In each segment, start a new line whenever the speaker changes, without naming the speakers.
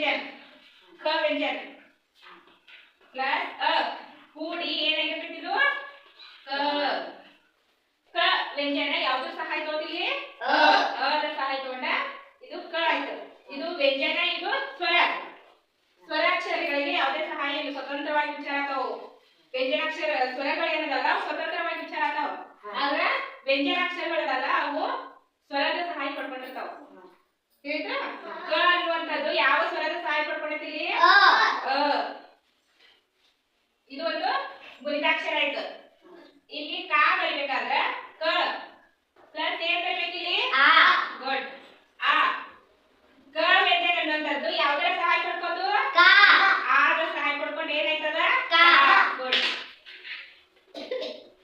ವ್ಯಂಜನ ಕ ವ್ಯಂಜನ ಪ್ಲಸ್ ಅ ಕೂಡಿ ಏನಾಗಿರ್ಬೇಕಿದು ಕ ಕ ವ್ಯಂಜನ ಯಾವ್ದು ಸಹಾಯ ತಗೊಂಡಿಲ್ಲಿ
ಅ.
ಅದ ಸಹಾಯ ತಗೊಂಡ ಇದು ಕ ಆಯ್ತು. ಇದು ವ್ಯಂಜನ ಇದು ಸ್ವರ. ಸ್ವರಾಕ್ಷರಗಳಿಗೆ ಯಾವುದೇ ಸಹಾಯ ಇಲ್ಲ. ಸ್ವತಂತ್ರವಾಗಿ ಉಚ್ಚಾರ ಆತಾವು ವ್ಯಂಜನಾಕ್ಷರ ಸ್ವರಗಳು ಏನದಲ್ಲ ಸ್ವತಂತ್ರವಾಗಿ ಉಚ್ಚಾರ ಆತಾವ ಆದ್ರ ವ್ಯಂಜನಾಕ್ಷರಗಳದಲ್ಲ ಅವು ಸ್ವರದ ಸಹಾಯ ಪಡ್ಕೊಂಡಿರ್ತಾವ. ತಿಳಿತಾ ಕ ಅನ್ನುವಂಥದ್ದು ಯಾವ ಸ್ವರದ
ಅ
ಇದು ಒಂದು ಗುಣಿತಾಕ್ಷರ ಆಯ್ತು. ಇಲ್ಲಿ ಕಾ ಬರಿಬೇಕಾದ್ರ ಕ. ಪ್ಲಸ್ ಏನ್ ಬರ್ಬೇಕಿಲ್ಲಿ?
ಆ.
ಗುಡ್. ಆ. ಕ ವ್ಯಂಜನ ಅನ್ನುವಂಥದ್ದು ಯಾವ್ದರ ಸಹಾಯ ಪಡ್ಕೊಂಡು
ಕ.
ಆದ ಸಹಾಯ ಪಡ್ಕೊಂಡು ಏನಾಯ್ತದ?
ಕ.
ಗುಡ್.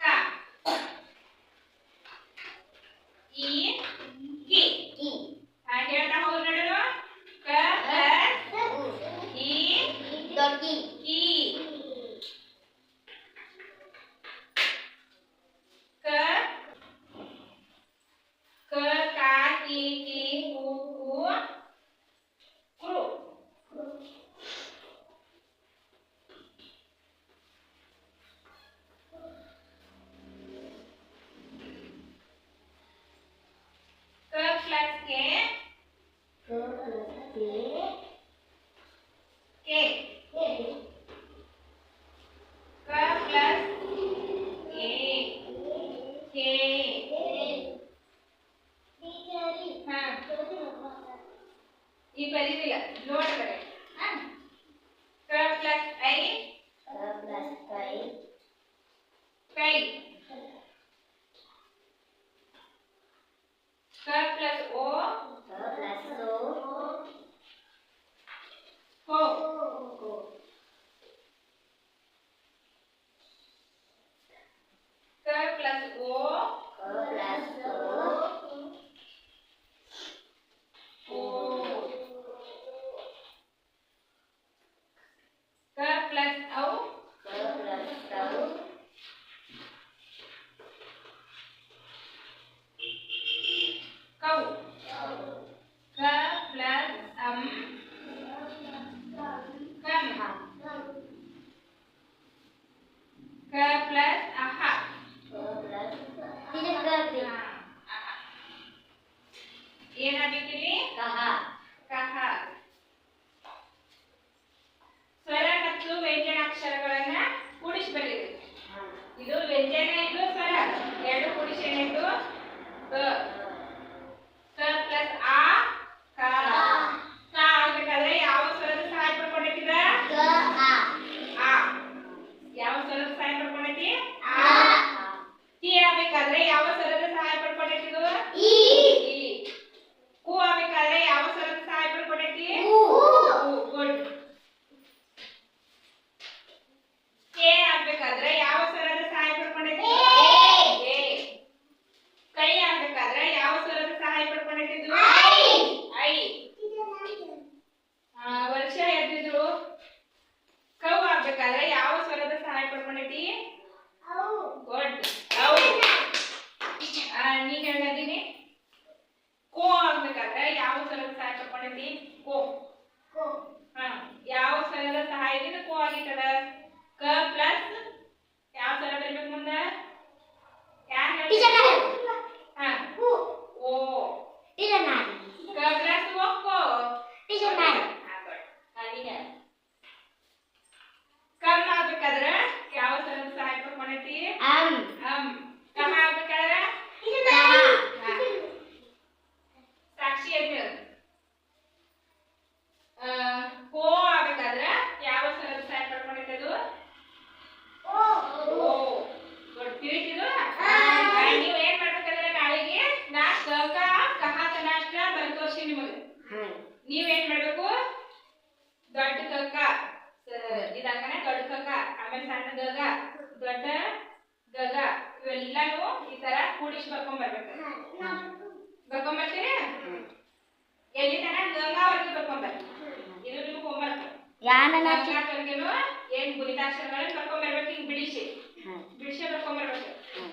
ಕ. ಈ ಕಿ
ಕಿ.
ಹಾಗೆ ಹೇಳ್ತಾ ಹೋಗೋಣ ನೋಡೋಣ ಕ ಪ್ಲಸ್
ಉ.
ಈ
ದೊಡ್ಡ ಕಿ.
ಕಿ ಕ ಕ ಕಾ ಕಿ ಕಿ ಕು ಕು ಕ್ರು ಕ ಪ್ಲಸ್ ಕೆ
ಕ ಪ್ಲಸ್ ಕೆ.
ಕೆ
ಕೆ.
ಕ ಪ್ಲಸ್ ಎ ಕೆ ಹಾ ಈ ಬರೀದಿಲ್ಲ ನೋಡ್ ಕಡೆ ಕ ಪ್ಲಸ್ ಐ
ಕ ಪ್ಲಸ್ ಕೈ.
ಕೈ ಕ ಪ್ಲಸ್ ಓ
ಕ ಪ್ಲಸ್ ಓ.
ಹೋ
ಕೋ.
ಕ ಪ್ಲಸ್ ಓ
ಕ ಪ್ಲಸ್
ಕ ಪ್ಲಸ್ ಔ
ಕ ಪ್ಲಸ್ ಔ.
ಕೌ ಕ ಪ್ಲಸ್ ಅಂ ಕಂ ಕ ಪ್ಲಸ್ ಅಹ
ಕ ಪ್ಲಸ್ ಇದು ಕ ಪ್ಲಸ್.
ಏನಾಗಬೇಕಿಲ್ಲಿ
ಕಹ.
ಕಹ ಸ್ವರ ಮತ್ತು ವ್ಯಂಜನಾಕ್ಷರಗಳನ್ನ ಕೂಡಿಸಿ ಬರೀರಿ ಇದು ವ್ಯಂಜನ ಇದು ಸ್ವರ ಎರಡು ಕೂಡಿಸಿ ಏನಾಯ್ತು ಕ ಕ ಪ್ಲಸ್ ಆ ಕ ಕ ಆಗ್ಬೇಕಾದ್ರೆ ಯಾವ ಸ್ವರದ ಸಹಾಯ ಪಡ್ಕೊಂಡೈತಿದ
ಕ ಆ.
ಆ ಯಾವ ಸ್ವರದ ಸಹಾಯ ಪಡ್ಕೊಂಡೈತಿ ಆ
ಆ.
ಟಿ ಆಗ್ಬೇಕಾದ್ರೆ ಯಾವ ಸ್ವರದ ಸಹಾಯ ಪಡ್ಕೊಂಡೈತಿದು
ಈ.
ಈ ಕು ಆಗ್ಬೇಕಾದ್ರೆ ಯಾವ ಸ್ವರದ ಸಹಾಯ ಪಡ್ಕೊಂಡೈತಿ
ಉ.
ಗುಡ್ ಕೆ ಆಗ್ಬೇಕಾದ್ರೆ ಯಾವ ಸ್ವರದ ಸಹಾಯ ಪಡ್ಕೊಂಡೈತಿ
ಏ.
ಎ ಕೈ ಆಗ್ಬೇಕಾದ್ರೆ ಯಾವ ಸ್ವರದ ಸಹಾಯ ಪಡ್ಕೊಂಡೈತಿ ಇದು?
ಐ.
ಐ ಆ, ವರ್ಷ ಎದ್ದಿದ್ರು ಕೌ ಆಗ್ಬೇಕಾದ್ರೆ ಯಾವ ಸ್ವರದ ಸಹಾಯ ಪಡ್ಕೊಂಡೈತಿ ಗುಡ್ ನಿಮಗೆ?
ಹ್ಮ್.
ನೀವೇನ್ ಮಾಡ್ಬೇಕು? ದೊಡ್ಡ ಕಕ್ಕ. ಇದಾಗನ ದೊಡ್ಡ ಕಕ್ಕ ಆಮೇಲೆ ಸಣ್ಣ ಗಗ ದೊಡ್ಡ ಗಗ. ಇವೆಲ್ಲಾನು ಈ ತರ ಕೂಡಿಸಿ ಬರ್ಕೊಂಡ್ ಬರ್ಬೇಕು. ಬರ್ಕೊಂಡ್ ಬರ್ತೀರಿ ಎಲ್ಲಿ ತನ ಗಂಗಾವರೆಗೆ ಬರ್ಕೊಂಡ್ ಬರ್ರಿ ಇದು ನಿಮ್ಗೆ ಹೋಮ್ವರ್ಕ್ ಗಂಗಾವರೆಗೆನು ಏನ್ ಗುಣಿತಾಕ್ಷರಗಳನ್ನ ಬರ್ಕೊಂಡ್ಬರ್ಬೇಕು ಹಿಂಗ್ ಬಿಡಿಸಿ. ಬಿಡಿಸಿ ಬರ್ಕೊಂಡ್ ಬರ್ಬೇಕು
ಹ್ಮ್.